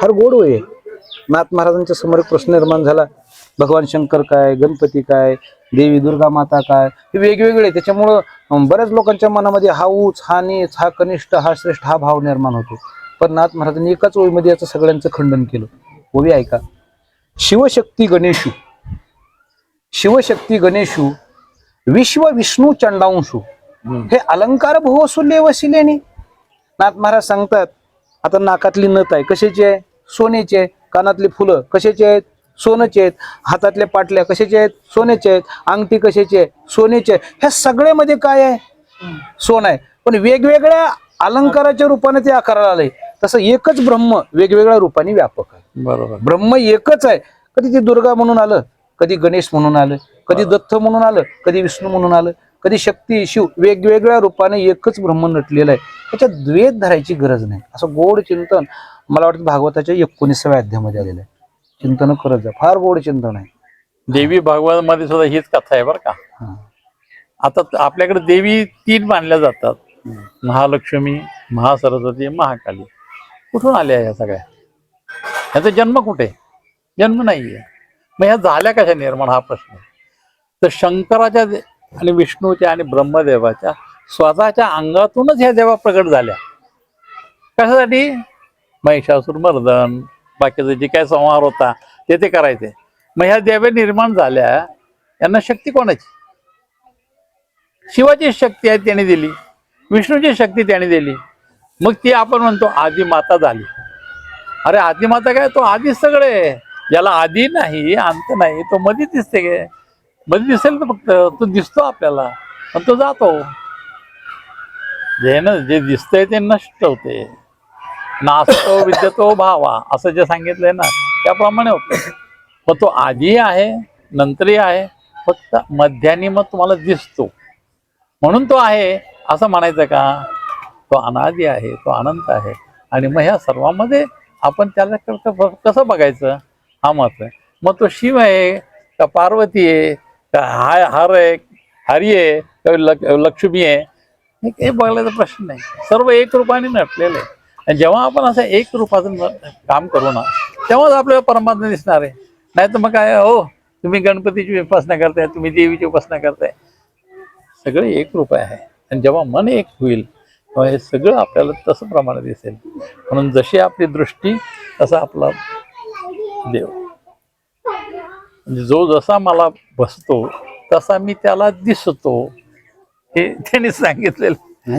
फार गोड होय. नाथ महाराजांच्या समोर एक प्रश्न निर्माण झाला. भगवान शंकर काय गणपती काय देवी दुर्गा माता काय हे वेगवेगळे त्याच्यामुळं बऱ्याच लोकांच्या मनामध्ये हा उच हा नीच हा कनिष्ठ हा श्रेष्ठ हा भाव निर्माण होतो. पण नाथ महाराजांनी एकाच ओळीमध्ये याचं सगळ्यांचं खंडन केलं. ओवी ऐका. शिवशक्ती गणेशू. शिवशक्ती गणेशू. विश्व विष्णू चंडांशू. हे अलंकार भुवसुल्य वसिलेनी नाथ महाराज सांगतात आता नाकातली नथ आहे कशाची आहे? सोन्याची आहे. कानातली फुलं कशाची आहेत? सोन्याची आहेत. हातातल्या पाटल्या कशाच्या आहेत? सोन्याच्या आहेत. अंगठी कशाची आहे? सोन्याची आहे. ह्या सगळ्यामध्ये काय आहे? सोनं आहे. पण वेगवेगळ्या अलंकाराच्या रूपाने ते आकाराला आलंय. तसं एकच ब्रह्म वेगवेगळ्या रूपाने व्यापक आहे. बरोबर. ब्रह्म एकच आहे. कधी ते दुर्गा म्हणून आलं कधी गणेश म्हणून आलं कधी दत्त म्हणून आलं कधी विष्णू म्हणून आलं. कधी शक्ती शिव वेगवेगळ्या रूपाने एकच ब्रह्म नटलेलं आहे. त्याच्यात द्वेष धरायची गरज नाही. असं गोड चिंतन मला वाटतं भागवताच्या एकोणीसाव्या अध्यायामध्ये आलेलं आहे. चिंतन करत जा फार गोड चिंतन आहे. देवी भागवत मध्ये सुद्धा हीच कथा आहे बरं का. हा. आता त- आपल्याकडे देवी तीन मानल्या जातात. महालक्ष्मी महासरस्वती महाकाली. कुठून आल्या ह्या सगळ्या? ह्याचा जन्म कुठे? जन्म नाहीये. मग ह्या झाल्या कशा निर्माण? हा प्रश्न आहे. तर शंकराच्या दे- आणि विष्णूच्या आणि ब्रह्मदेवाच्या स्वतःच्या अंगातूनच ह्या देवा प्रकट झाल्या. कशासाठी? महिषासूर मर्दन. बाकीचं जे काय संहार होता ते ते करायचे. मग ह्या देवे निर्माण झाल्या यांना शक्ती कोणाची? शिवाची शक्ती आहे त्याने दिली. विष्णूची शक्ती त्याने दिली. मग ती आपण म्हणतो आदी माता झाली. अरे आदी माता काय? तो आधी सगळे. ज्याला आधी नाही अंत नाही तो मध्ये दिसते गे. म्हणजे दिसेल तर फक्त तो दिसतो आपल्याला पण तो जातो. जे ना जे दिसतंय ते नष्ट होते. नासतो विद्यतो भावा असं जे सांगितलंय ना त्याप्रमाणे होतं. मग तो आधी आहे नंतरही आहे फक्त मध्यानी मग तुम्हाला दिसतो. म्हणून तो आहे असं म्हणायचं का? तो अनादी आहे तो अनंत आहे. आणि मग ह्या सर्वांमध्ये आपण त्याला कसं बघायचं? हा मत आहे. मग तो शिव आहे का पार्वती आहे? हाय हर आहे हरी आहे लक्ष्मी आहे हे बघायचा प्रश्न नाही सर्व एक रूपाने नटलेलं आहे आणि जेव्हा आपण असं एक रूपाचं काम करू ना तेव्हाच आपल्याला परमात्मा दिसणार आहे. नाही तर मग काय हो तुम्ही गणपतीची उपासना करताय तुम्ही देवीची उपासना करताय. सगळे एक रूप आहे. आणि जेव्हा मन एक होईल तेव्हा हे सगळं आपल्याला तसं प्रमाणे दिसेल. म्हणून जशी आपली दृष्टी तसा आपला देव. जो जसा मला बसतो तसा मी त्याला दिसतो. हे त्यांनी सांगितलेलं.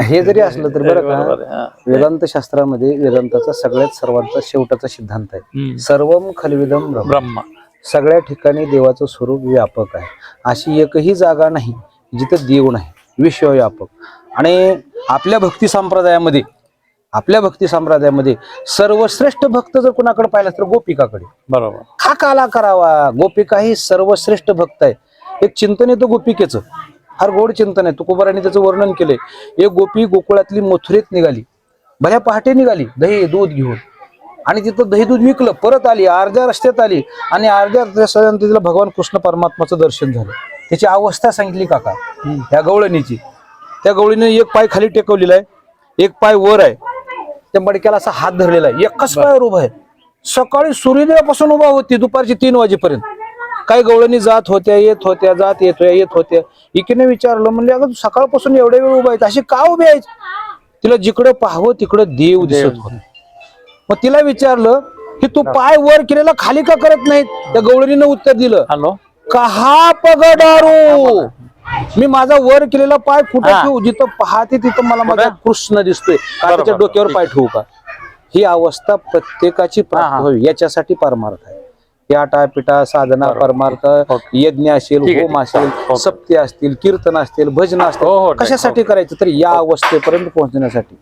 हे जरी असलं तर बरं का. वेदांत शास्त्रामध्ये वेदांताचा सगळ्यात सर्वांचा शेवटाचा सिद्धांत आहे. सर्वम खलविदम ब्रह्म. ब्रह्मा. सगळ्या ठिकाणी देवाचं स्वरूप व्यापक आहे. अशी एकही जागा नाही जिथं देव नाही विश्वव्यापक. आणि आपल्या भक्ती संप्रदायामध्ये आपल्या भक्ती संप्रदायामध्ये सर्वश्रेष्ठ भक्त जर कुणाकडे पाहिला तर गोपिकाकडे. बरोबर. हा काला करावा. गोपिका ही सर्वश्रेष्ठ भक्त आहे. एक चिंतन येतं गोपिकेचं. फार गोड चिंतन आहे. तुकोबाराने त्याचं वर्णन केलंय. एक गोपी गोकुळातली मथुरेत निघाली. भल्या पहाटे निघाली. दही दूध घेऊन. आणि तिथं दही दूध विकलं. परत आली. अर्ध्या रस्त्यात आली. आणि अर्ध्या रस्त्यात तिला भगवान कृष्ण परमात्माचं दर्शन झालं. त्याची अवस्था सांगितली काका त्या गवळणीची. त्या गवळीने एक पाय खाली टेकवलेला आहे. एक पाय वर आहे. त्या मडक्याला असा हात धरलेला आहे. एकच पायावर उभा आहे. सकाळी सूर्योदयापासून उभा होती दुपारची तीन वाजेपर्यंत. काही गवळणी जात होत्या येत होत्या जात येत येत होत्या. इकडे विचारलं म्हणजे अगं सकाळपासून एवढ्या वेळ उभा आहे अशी का उभी आहे तिला जिकडं पाहावं तिकडं देव दिसत होत. मग तिला विचारलं की तू पाय वर केलेला खाली का करत नाहीत त्या गवळणीनं उत्तर दिलं हॅलो. कहा पगडारू. मी माझा वर केलेला पाय कुठे हा. ठेवू जिथं पाहते तिथं मला माझा कृष्ण दिसतोय का त्याच्या बरोबर. डोक्यावर पाय ठेवू का ही अवस्था प्रत्येकाची हा, हा. प्राप्त व्हावी याच्यासाठी परमार्थ आहे या पिटा साधना बरोबर. परमार्थ ओके. यज्ञ असेल ठीक आहे, होम ठीक आहे. असेल ओके. सप्ते असतील कीर्तन असतील भजन हो, हो, असतील ठीक. कशासाठी करायचं तर या अवस्थेपर्यंत पोहोचण्यासाठी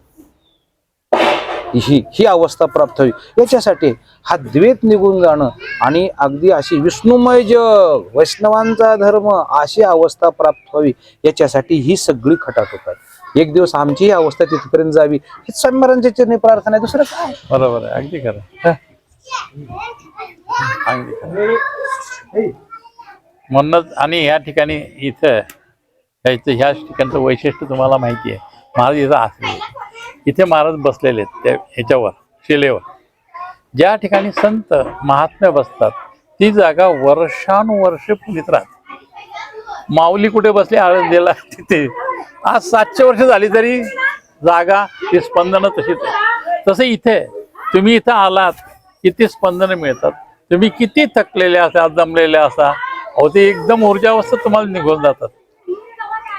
ही ही अवस्था प्राप्त व्हावी याच्यासाठी हा द्वेत निघून जाणं आणि अगदी अशी विष्णुमय जग वैष्णवांचा धर्म अशी अवस्था प्राप्त व्हावी. याच्यासाठी ही सगळी खटाटोप आहे एक दिवस आमची ही अवस्था तिथपर्यंत जावी. ही स्वामींच्या चरणी प्रार्थना आहे दुसरं काय? बरोबर आहे. अगदी खरं अगदी खरं म्हणूनच आणि या ठिकाणी इथं ह्या इथं ह्या ठिकाणचं वैशिष्ट्य तुम्हाला माहिती आहे. महाराज इथं असले. इथे महाराज बसलेले आहेत त्या ह्याच्यावर शिलेवर. ज्या ठिकाणी संत महात्म्य बसतात ती जागा वर्षानुवर्षे पुनीत राहते. माऊली कुठे बसली? आळंदीला. तिथे. आज सातशे वर्ष झाली तरी जागा ती स्पंदनं तशीच आहे. तसं इथे तुम्ही इथं आलात किती स्पंदनं मिळतात. तुम्ही किती थकलेले असा दमलेले असा अहो ते एकदम ऊर्जावस्था तुम्हाला निघून जातात.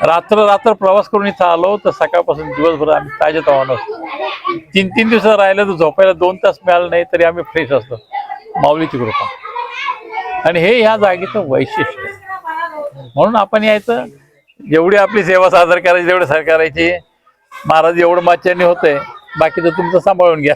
रात्र रात्र प्रवास करून इथं आलो तर सकाळपासून दिवसभर आम्ही ताजे तवानं असतो तीन तीन दिवस राहिलं तर झोपायला दोन तास मिळालं नाही तरी आम्ही फ्रेश असतो. माऊलीची कृपा. आणि हे ह्या जागेचं वैशिष्ट्य म्हणून आपण यायचं जेवढी आपली सेवा सादर करायची तेवढी सर करायची महाराज एवढं माच्याने होतंय. बाकीचं तुमचं सांभाळून घ्या.